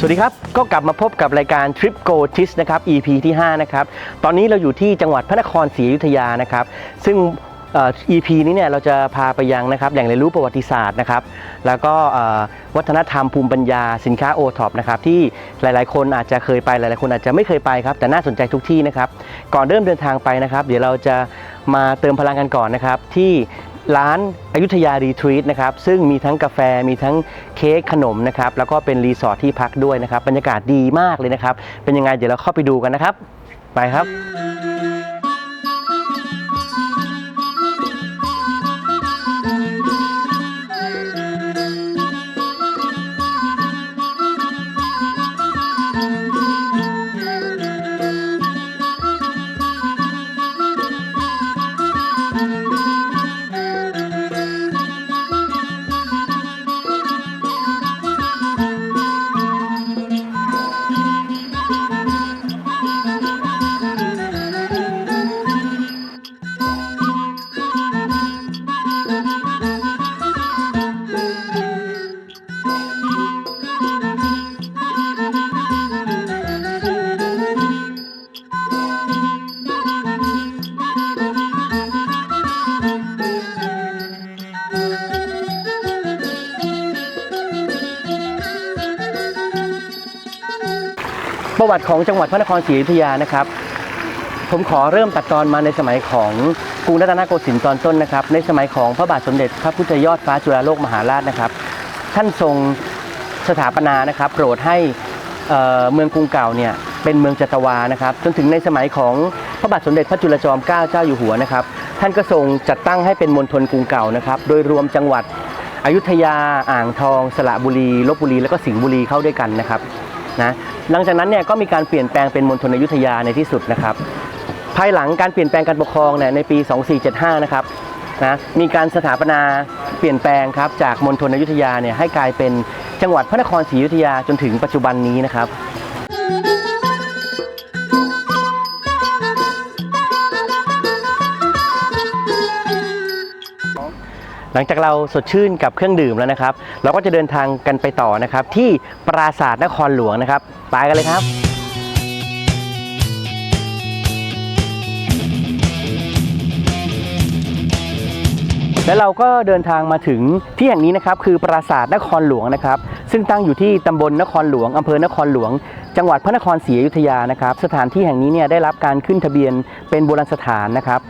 สวัสดีครับ ก็กลับมาพบกับรายการ Trip Go t i s นะครับ EP ที่ 5 นะครับ ตอนนี้เราอยู่ที่จังหวัดพระนครศรีอยุธยานะครับ ซึ่งเอ่อ EP นี้เนี่ยเราจะพาไปยังนะครับแหล่งเรียนรู้ประวัติศาสตร์นะครับ แล้วก็เอ่อวัฒนธรรมภูมิปัญญาสินค้าโอท็อปนะครับที่หลายๆ คนอาจจะเคยไปหลายๆ คนอาจจะไม่เคยไปครับ แต่น่าสนใจทุกที่นะครับ ก่อนเริ่มเดินทางไปนะครับ เดี๋ยวเราจะมาเติมพลังกันก่อนนะครับที่ ร้านอายุทยารีทรีตนะครับซึ่งมีทั้งกาแฟมีทั้งเค้กขนมนะครับแล้วก็เป็นรีสอร์ทที่พักด้วยนะครับบรรยากาศดีมากเลยนะครับ เป็นยังไงเดี๋ยวเราเข้าไปดูกันนะครับ ไปครับ ติของจังหวัดพระนครศรีอยุธยานะครับ ผมขอเริ่มตัดตอนมาในสมัยของกรุงรัตนโกสินทร์ตอนต้นนะครับ ในสมัยของพระบาทสมเด็จพระพุทธยอดฟ้าจุฬาโลกมหาราชนะครับ ท่านทรงสถาปนานะครับโปรดให้เเมืองกรุงเก่าเนี่ยเป็นเมืองจัตวานะครับ จนถึงในสมัยของพระบาทสมเด็จพระจุลจอมเกล้าเจ้าอยู่หัวนะครับ ท่านก็ทรงจัดตั้งให้เป็นมณฑลกรุงเก่านะครับ โดยรวมจังหวัดอยุธยา อ่างทอง สระบุรี ลบบุรี แล้วก็สิงห์บุรีเข้าด้วยกันนะครับ นะหลังจากนั้นเนี่ยก็มีการเปลี่ยนแปลงเป็นมณฑลอยุธยาในที่สุดนะครับ ภายหลังการเปลี่ยนแปลงการปกครองเนี่ยในปี 2475 นะครับนะมีการสถาปนาเปลี่ยนแปลงครับจากมณฑลอยุธยาเนี่ยให้กลายเป็นจังหวัดพระนครศรีอยุธยาจนถึงปัจจุบันนี้นะครับ ลังจากเราสดชื่นกับเครื่องดื่มแล้วนะครับ เราก็จะเดินทางกันไปต่อนะครับ ที่ปราสาทนครหลวงนะครับ ไปกันเลยครับ และเราก็เดินทางมาถึงที่แห่งนี้นะครับคือปราสาทนครหลวงนะครับ ซึ่งตั้งอยู่ที่ตำบลนครหลวงอำเภอนครหลวง จังหวัดพระนครศรีอยุธยานะครับ สถานที่แห่งนี้เนี่ยได้รับการขึ้นทะเบียนเป็นโบราณสถานนะครับ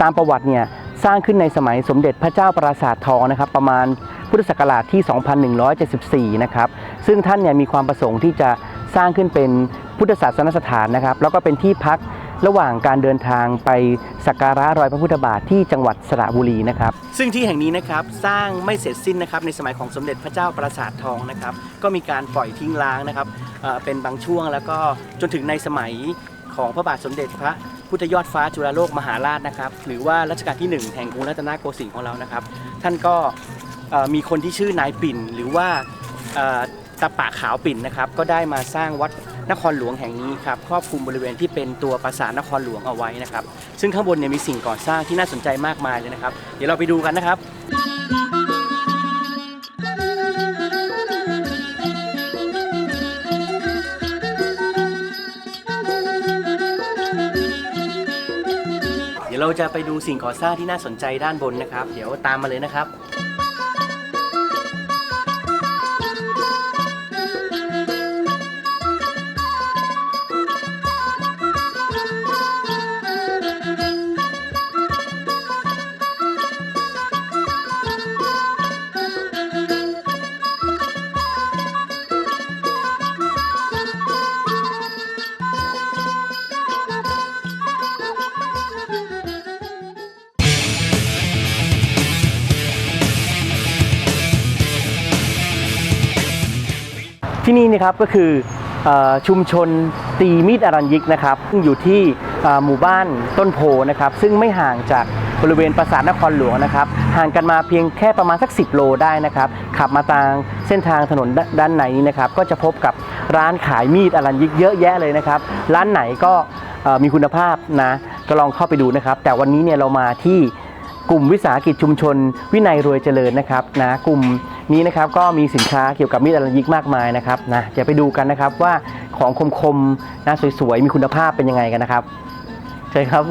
ตามประวัติเนี่ยสร้างขึ้นในสมัยสมเด็จพระเจ้าปราสาททองนะครับ ประมาณพุทธศักราชที่ 2174 นะครับ ซึ่งท่านเนี่ยมีความประสงค์ที่จะสร้างขึ้นเป็นพุทธศาสนสถานนะครับ แล้วก็เป็นที่พัก ระหว่างการเดินทางไปสักการะรอยพระพุทธบาทที่จังหวัดสระบุรีนะครับ ซึ่งที่แห่งนี้นะครับสร้างไม่เสร็จสิ้นนะครับในสมัยของสมเด็จพระเจ้าปราสาททองนะครับ ก็มีการปล่อยทิ้งร้างนะครับเเป็นบางช่วงแล้วก็จนถึงในสมัยของพระบาทสมเด็จพระพุทธยอดฟ้าจุฬาโลกมหาราชนะครับ หรือว่ารัชกาลที่หนึ่งแห่งกรุงรัตนโกสินทร์ของเรานะครับ ท่านก็มีคนที่ชื่อนายปิ่น หรือว่าตาปะขาวปิ่นนะครับ ก็ได้มาสร้างวัด นครหลวงแห่งนี้ครับครอบคลุมบริเวณที่เป็นตัวปราสาทนครหลวงเอาไว้นะครับ ซึ่งข้างบนเนี่ยมีสิ่งก่อสร้างที่น่าสนใจมากมายเลยนะครับ เดี๋ยวเราไปดูกันนะครับเดี๋ยวเราจะไปดูสิ่งก่อสร้างที่น่าสนใจด้านบนนะครับ เดี๋ยวตามมาเลยนะครับ ที่นี่นะครับก็คืออชุมชนตีมีดอรัญยิกนะครับซึ่งอยู่ที่หมู่บ้านต้นโพนะครับ ซึ่งไม่ห่างจากบริเวณปราสาทนครหลวงนะครับ ห่างกันมาเพียงแค่ประมาณสัก 10 โลได้นะครับ ขับมาทางเส้นทางถนนด้ด้านในนี้นะครับ ก็จะพบกับร้านขายมีดอรัญยิกเยอะแยะเลยนะครับ ร้านไหนก็มีคุณภาพนะก็ลองเข้าไปดูนะครับ แต่วันนี้เนี่ยเรามาที่ กลุ่มวิสาหกิจชุมชน วินัยรวยเจริญนะครับนะกลุ่มนี้นะครับก็มีสินค้าเกี่ยวกับมีดอัลยิกมากมายนะครับนะจะไปดูกันนะครับว่าของคมๆนะสวยๆมีคุณภาพเป็นยังไงกันนะครับใช่ครับ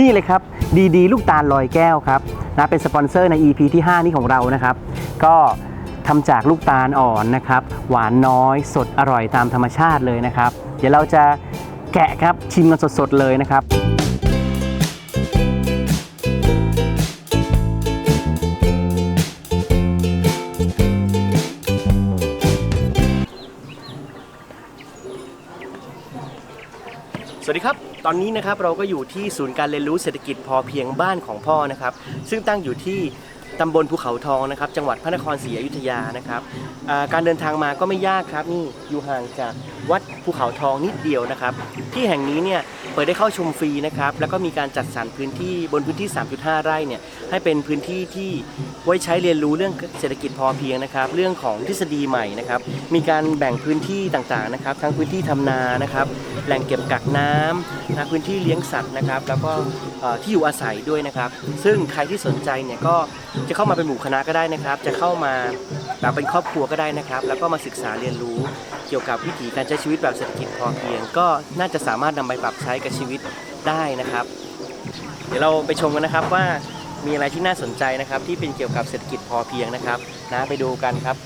นี่เลยครับดีดีลูกตาลลอยแก้วครับนะเป็นสปอนเซอร์ใน EP ที่ 5 นี้ของเรานะครับ ก็ทำจากลูกตาลอ่อนนะครับ หวานน้อยสดอร่อยตามธรรมชาติเลยนะครับ เดี๋ยวเราจะแกะครับชิมกันสดๆเลยนะครับสวัสดีครับ ตอนนี้นะครับเราก็อยู่ที่ศูนย์การเรียนรู้เศรษฐกิจพอเพียงบ้านของพ่อนะครับ ซึ่งตั้งอยู่ที่ตำบลภูเขาทองนะครับ จังหวัดพระนครศรีอยุธยานะครับอ่าการเดินทางมาก็ไม่ยากครับนี่อยู่ห่างจากวัดภูเขาทองนิดเดียวนะครับ ที่แห่งนี้เนี่ย เปิดได้เข้าชมฟรีนะครับ แล้วก็มีการจัดสรรพื้นที่บนพื้นที่ 3.5 ไร่เนี่ยให้เป็นพื้นที่ที่ไว้ใช้เรียนรู้เรื่องเศรษฐกิจพอเพียงนะครับ เรื่องของทฤษฎีใหม่นะครับ มีการแบ่งพื้นที่ต่างๆนะครับ ทั้งพื้นที่ทำนานะครับ แหล่งเก็บกักน้ำนะพื้นที่เลี้ยงสัตว์นะครับ แล้วก็ที่อยู่อาศัยด้วยนะครับ ซึ่งใครที่สนใจเนี่ยก็จะเข้ามาเป็นหมู่คณะก็ได้นะครับ จะเข้ามาแบบเป็นครอบครัวก็ได้นะครับ แล้วก็มาศึกษาเรียนรู้เกี่ยวกับวิถีการใช้ชีวิตแบบเศรษฐกิจพอเพียง ก็น่าจะสามารถนำไปปรับใช้กับชีวิตได้นะครับ เดี๋ยวเราไปชมกันนะครับว่ามีอะไรที่น่าสนใจนะครับ ที่เป็นเกี่ยวกับเศรษฐกิจพอเพียงนะครับนะไปดูกันครับ